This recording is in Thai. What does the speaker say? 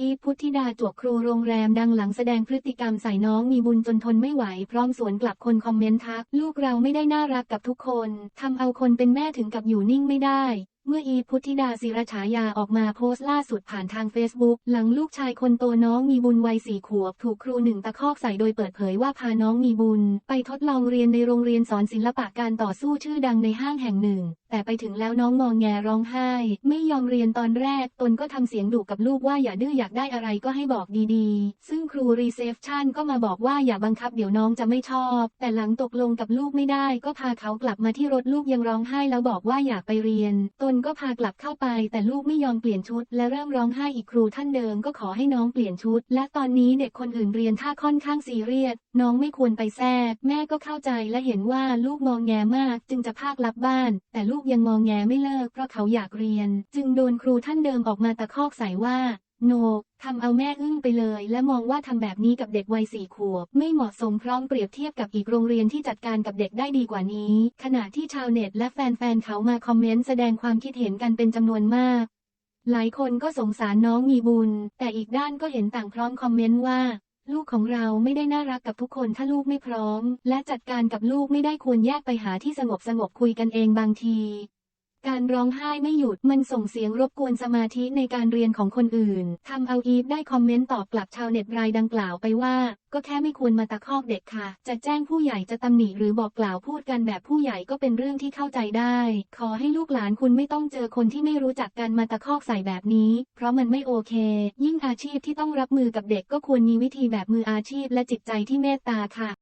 อีพุทธิดาจวกครูโรงแรมดังหลังแสดงพฤติกรรมใส่น้องมีบุญจนทนไม่ไหว พร้อมสวนกลับคนคอมเมนต์ทัก ลูกเราไม่ได้น่ารักกับทุกคนทำเอาคนเป็นแม่ถึงกับอยู่นิ่งไม่ได้เมื่ออีพุทธิดาศิรฉายาออกมาโพสต์ล่าสุดผ่านทางเฟซบุ๊กหลังลูกชายคนโตน้องมีบุญวัยสี่ขวบ ถูกครูหนึ่งตะคอกใส่โดยเปิดเผยว่าพาน้องมีบุญ ไปทดลองเรียนในโรงเรียนสอนศิลปะการต่อสู้ชื่อดังในห้างแห่งหนึ่ง แต่ไปถึงแล้วน้องมองแงร้องไห้ ไม่ยอมเรียนตอนแรก ตนก็ทำเสียงดุกับลูกว่าอย่าดื้ออยากได้อะไรก็ให้บอกดีๆ ซึ่งครูรีเซพชันก็มาบอกว่าอย่าบังคับเดี๋ยวน้องจะไม่ชอบ แต่หลังตกลงกับลูกไม่ได้ ก็พาเขากลับมาที่รถลูกยังร้องไห้แล้วบอกว่าอยากไปเรียน ตนก็พากลับเข้าไป แต่ลูกไม่ยอมเปลี่ยนชุด และเริ่มร้องไห้อีกครูท่านเดิมก็ขอให้น้องเปลี่ยนชุด และตอนนี้เด็กคนอื่นเรียนท่าค่อนข้างซีเรียสน้องไม่ควรไปแทรก แม่ก็เข้าใจและเห็นว่าลูกมองแงมาก จึงจะพากลับบ้าน แต่ลูกยังมองแงไม่เลิกเพราะเขาอยากเรียน จึงโดนครูท่านเดิมออกมาตะคอกใส่ว่า โน ทำเอาแม่อึ้งไปเลย และมองว่าทำแบบนี้กับเด็กวัยสี่ขวบ ไม่เหมาะสมพร้อมเปรียบเทียบกับอีกโรงเรียนที่จัดการกับเด็กได้ดีกว่านี้ ขณะที่ชาวเน็ตและแฟนๆเขามาคอมเมนต์แสดงความคิดเห็นกันเป็นจำนวนมาก หลายคนก็สงสารน้องมีบุญ แต่อีกด้านก็เห็นต่างพร้อมคอมเมนต์ว่า ลูกของเราไม่ได้น่ารักกับทุกคนถ้าลูกไม่พร้อม และจัดการกับลูกไม่ได้ควรแยกไปหาที่สงบสงบคุยกันเองบางที การร้องไห้ไม่หยุดมันส่งเสียงรบกวนสมาธิในการเรียนของคนอื่น ทำเอาอีฟได้คอมเมนต์ตอบกลับชาวเน็ตรายดังกล่าวไปว่า ก็แค่ไม่ควรมาตะคอกเด็กค่ะ จะแจ้งผู้ใหญ่จะตำหนิหรือบอกกล่าวพูดกันแบบผู้ใหญ่ก็เป็นเรื่องที่เข้าใจได้ ขอให้ลูกหลานคุณไม่ต้องเจอคนที่ไม่รู้จักกันมาตะคอกใส่แบบนี้ เพราะมันไม่โอเค ยิ่งอาชีพที่ต้องรับมือกับเด็กก็ควรมีวิธีแบบมืออาชีพและจิตใจที่เมตตาค่ะ